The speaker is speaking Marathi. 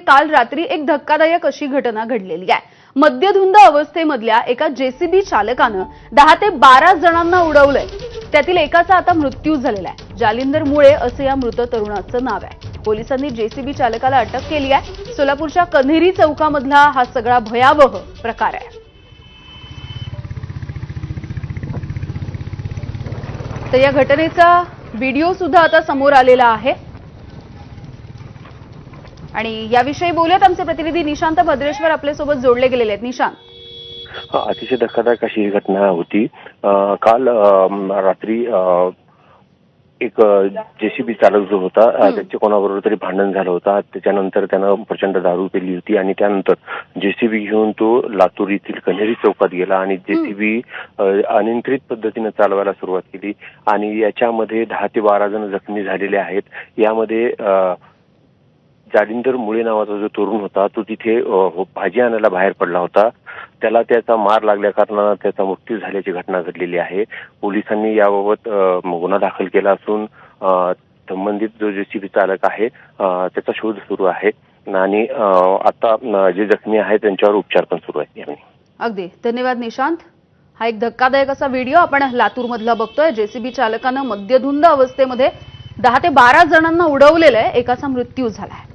काल रात्री एक धक्कादायक अशी घटना घडलेली आहे. मद्यधुंद अवस्थेमधल्या एका जेसीबी चालकानं दहा ते बारा जणांना उडवलंय. त्यातील एकाचा आता मृत्यू झालेला आहे. जालिंदर मुळे असं या मृत तरुणाचं नाव आहे. पोलिसांनी जेसीबी चालकाला अटक केली आहे. सोलापूरच्या कन्हेरी चौकामधला हा सगळा भयावह प्रकार आहे. तर या घटनेचा व्हिडिओ सुद्धा आता समोर आलेला आहे. आणि याविषयी बोलूयात आमचे प्रतिनिधी निशांत भद्रेश्वर आपल्यासोबत जोडले गेलेले आहेत. निशांत. अतिशय धक्कादायक अशी ही घटना होती. काल रात्री एक जेसीबी चालक जो होता. त्याचे कोणाबरोबर तरी भांडण झालं होतं. त्याच्यानंतर त्यानं प्रचंड दारू पिली होती आणि त्यानंतर जेसीबी घेऊन तो लातूर येथील कन्हेरी चौकात गेला आणि जेसीबी अनियंत्रित पद्धतीनं चालवायला सुरुवात केली. आणि याच्यामध्ये दहा ते बारा जण जखमी झालेले आहेत. यामध्ये जालिंदर मुळे नावाचा जो तरुण होता तो तिथे हो, भाजी आणायला बाहेर पडला होता. त्याला त्याचा मार लागल्या कारणानं त्याचा मृत्यू झाल्याची घटना घडलेली आहे. पोलिसांनी याबाबत गुन्हा दाखल केला असून संबंधित जो जेसीबी चालक आहे त्याचा शोध सुरू आहे. आणि आता जे जखमी आहेत त्यांच्यावर उपचार पण सुरू आहेत. अगदी. धन्यवाद निशांत. हा एक धक्कादायक असा व्हिडिओ आपण लातूरमधला बघतोय. जेसीबी चालकानं मद्यधुंद अवस्थेमध्ये दहा ते बारा जणांना उडवलेलं आहे. एकाचा मृत्यू झालाय.